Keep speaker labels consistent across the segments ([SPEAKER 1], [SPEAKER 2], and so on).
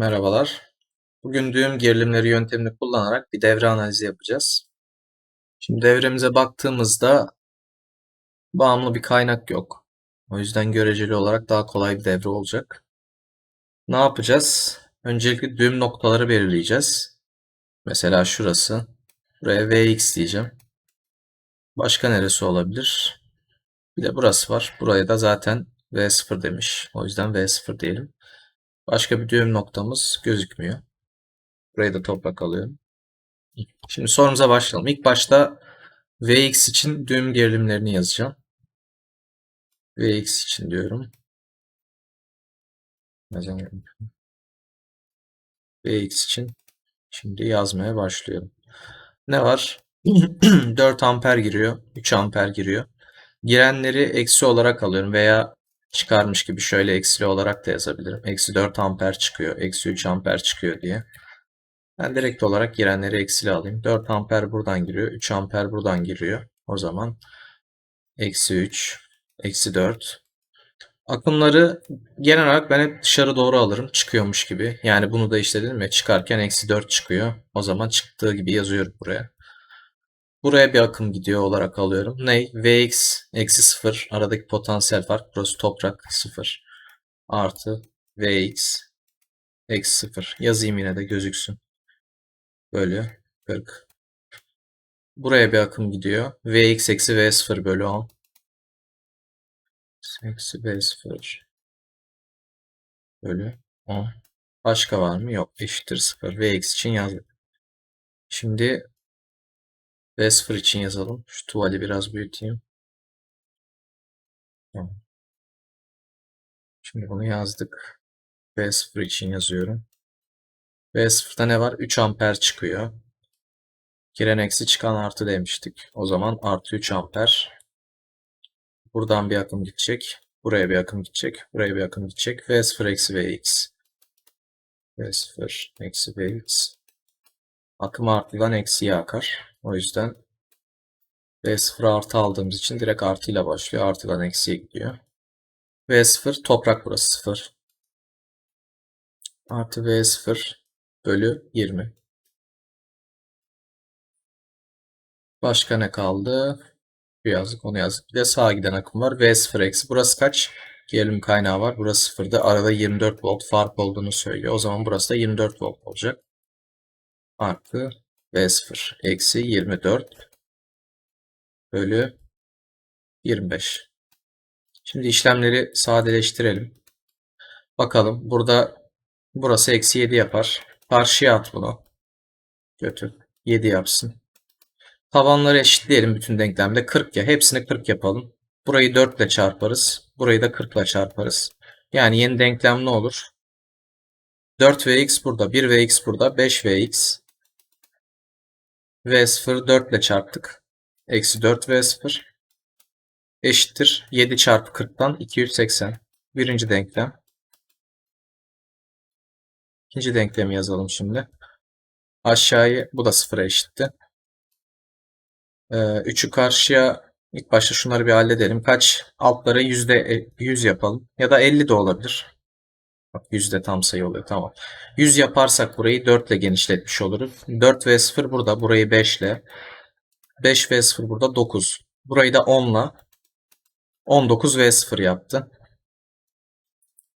[SPEAKER 1] Merhabalar. Bugün düğüm gerilimleri yöntemini kullanarak bir devre analizi yapacağız. Şimdi devremize baktığımızda bağımlı bir kaynak yok. O yüzden göreceli olarak daha kolay bir devre olacak. Ne yapacağız? Öncelikle düğüm noktaları belirleyeceğiz. Mesela şurası. Buraya Vx diyeceğim. Başka neresi olabilir? Bir de burası var. Buraya da zaten V0 demiş. O yüzden V0 diyelim. Başka bir düğüm noktamız gözükmüyor. Burayı da toprak alıyorum. Şimdi sorumuza başlayalım. İlk başta Vx için düğüm gerilimlerini yazacağım. Vx için diyorum. Vx için şimdi yazmaya başlıyorum. Ne var? 4 amper giriyor. 3 amper giriyor. Girenleri eksi olarak alıyorum veya çıkarmış gibi şöyle eksili olarak da yazabilirim. Eksi 4 amper çıkıyor. Eksi 3 amper çıkıyor diye. Ben direkt olarak girenleri eksili alayım. 4 amper buradan giriyor. 3 amper buradan giriyor. O zaman eksi 3, eksi 4. Akımları genel olarak ben hep dışarı doğru alırım. Çıkıyormuş gibi. Yani bunu da işte dedim ya çıkarken eksi 4 çıkıyor. O zaman çıktığı gibi yazıyorum buraya. Buraya bir akım gidiyor olarak alıyorum. Ney? Vx eksi 0. Aradaki potansiyel fark. Burası toprak 0. Artı Vx eksi 0. Yazayım yine de gözüksün. Bölü 40. Buraya bir akım gidiyor. Vx eksi V0 bölü 10. Eksi V0 bölü 10. Başka var mı? Yok. Eşittir 0. Vx için yazdık. Şimdi V0 için yazalım. Şu tuvali biraz büyüteyim. Şimdi bunu yazdık. V0 için yazıyorum. V0'da ne var? 3 amper çıkıyor. Giren eksi çıkan artı demiştik. O zaman artı 3 amper. Buradan bir akım gidecek. Buraya bir akım gidecek. Buraya bir akım gidecek. V0 eksi Vx. V0 eksi Vx. Akım artıdan eksiye akar. O yüzden V0 artı aldığımız için direkt artıyla başlıyor. Artıdan eksiye gidiyor. V0 toprak burası 0. Artı V0 bölü 20. Başka ne kaldı? Bir yazdık onu yazdık. Bir de sağa giden akım var. V0 eksi. Burası kaç? Gerilim kaynağı var. Burası 0'da. Arada 24 volt fark olduğunu söylüyor. O zaman burası da 24 volt olacak. Artı V0 eksi 24 bölü 25. Şimdi işlemleri sadeleştirelim. Bakalım. Burada burası eksi 7 yapar. Karşıya at bunu. Götür. 7 yapsın. Tavanları eşitleyelim bütün denklemde. 40 ya. Hepsini 40 yapalım. Burayı 4 ile çarparız. Burayı da 40 ile çarparız. Yani yeni denklem ne olur? 4vx burada. 1vx burada. 5vx. V0 4 ile çarptık. Eksi 4v0 eşittir. 7 çarpı 40'tan 280. Birinci denklem. İkinci denklemi yazalım şimdi. Aşağıyı bu da sıfıra eşitti. 3'ü karşıya ilk başta şunları bir halledelim. Kaç? Altlara yüzde 100 yapalım. Ya da 50 de olabilir. Bak yüzde tam sayı oluyor. Tamam. 100 yaparsak burayı 4 ile genişletmiş oluruz. 4 ve 0 burada. Burayı 5 ile. 5 ve 0 burada 9. Burayı da 10 ile. 19 v 0 yaptı.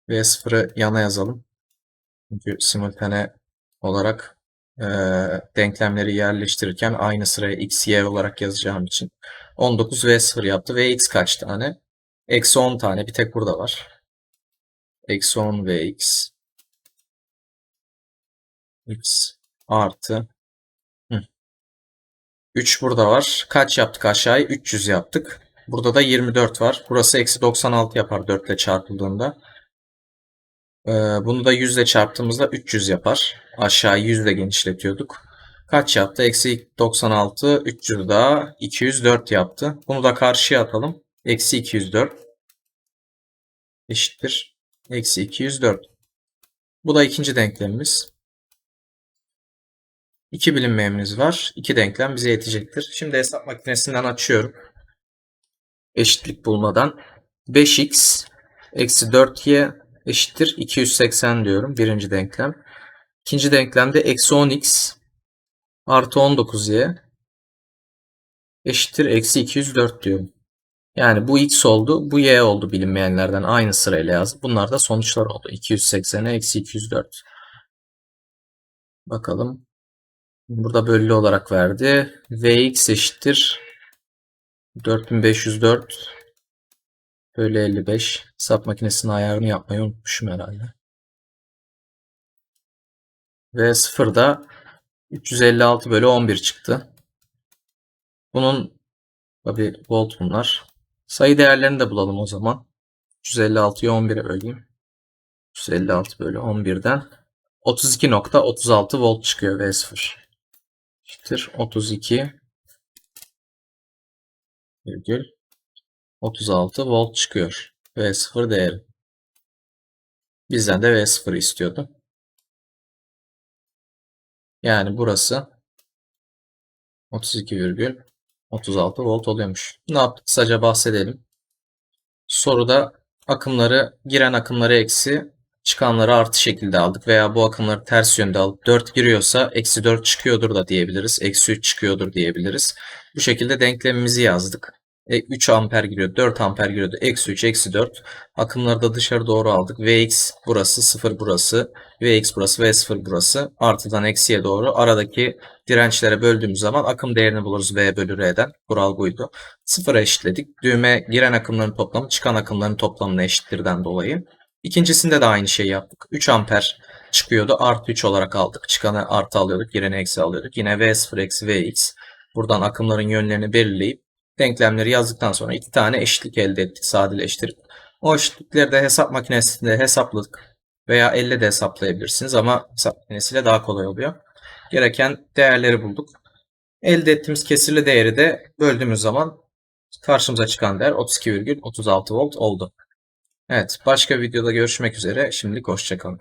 [SPEAKER 1] v 0'ı yana yazalım. Çünkü simultane olarak e, denklemleri yerleştirirken aynı sıraya x, y olarak yazacağım için 19 v 0 yaptı. vx kaç tane? Eksi 10 tane. Bir tek burada var. Eksi 10 vx x artı Hı. 3 burada var. Kaç yaptık aşağıya? 300 yaptık. Burada da 24 var. Burası eksi 96 yapar 4 ile çarpıldığında. Ee, bunu da 100 ile çarptığımızda 300 yapar. Aşağı 100 ile genişletiyorduk. Kaç yaptı? Eksi 96, 300 daha 204 yaptı. Bunu da karşıya atalım. Eksi 204 eşittir. Eksi 204. Bu da ikinci denklemimiz. İki bilinmeyemiz var. İki denklem bize yetecektir. Şimdi hesap makinesinden açıyorum. Eşitlik bulmadan. 5x eksi 4y eşittir 280 diyorum. Birinci denklem. İkinci denklemde eksi 10x artı 19y eşittir eksi 204 diyorum. Yani bu x oldu, bu y oldu bilinmeyenlerden aynı sırayla yazdım. Bunlar da sonuçlar oldu. 280'e eksi 204. Bakalım. Burada bölü olarak verdi. Vx eşittir 4504 bölü 55. Hesap makinesinin ayarını yapmayı unutmuşum herhalde. Ve 0 da 356 bölü 11 çıktı. Bunun tabi volt bunlar. Sayı değerlerini de bulalım o zaman. 356'yı 11'e böleyim. 356 bölü 11'den 32.36 volt çıkıyor V0. Eşittir 32 virgül 36 volt çıkıyor. V0 değeri. Bizden de V0 istiyordu. Yani burası 32,36 volt oluyormuş. Ne yaptık? Kısaca bahsedelim. Soruda akımları, giren akımları eksi, çıkanları artı şekilde aldık veya bu akımları ters yönde alıp 4 giriyorsa eksi 4 çıkıyordur da diyebiliriz. Eksi 3 çıkıyordur diyebiliriz. Bu şekilde denklemimizi yazdık. E, 3 amper giriyor, 4 amper giriyordu. Eksi 3, eksi 4. Akımları da dışarı doğru aldık. Vx burası, 0 burası. Vx burası, V0 burası. Artıdan eksiye doğru. Aradaki dirençlere böldüğümüz zaman akım değerini buluruz V bölü R'den. Kural buydu. Sıfıra eşitledik. Düğme giren akımların toplamı çıkan akımların toplamına eşittirden dolayı. İkincisinde de aynı şeyi yaptık. 3 amper çıkıyordu. Artı 3 olarak aldık. Çıkanı artı alıyorduk. Gireni eksi alıyorduk. Yine V0 eksi Vx. Buradan akımların yönlerini belirleyip denklemleri yazdıktan sonra iki tane eşitlik elde ettik sadeleştirip. O eşitlikleri de hesap makinesinde hesapladık veya elle de hesaplayabilirsiniz ama hesap makinesiyle daha kolay oluyor. Gereken değerleri bulduk. Elde ettiğimiz kesirli değeri de böldüğümüz zaman karşımıza çıkan değer 32,36 volt oldu. Evet, başka videoda görüşmek üzere. Şimdilik hoşçakalın.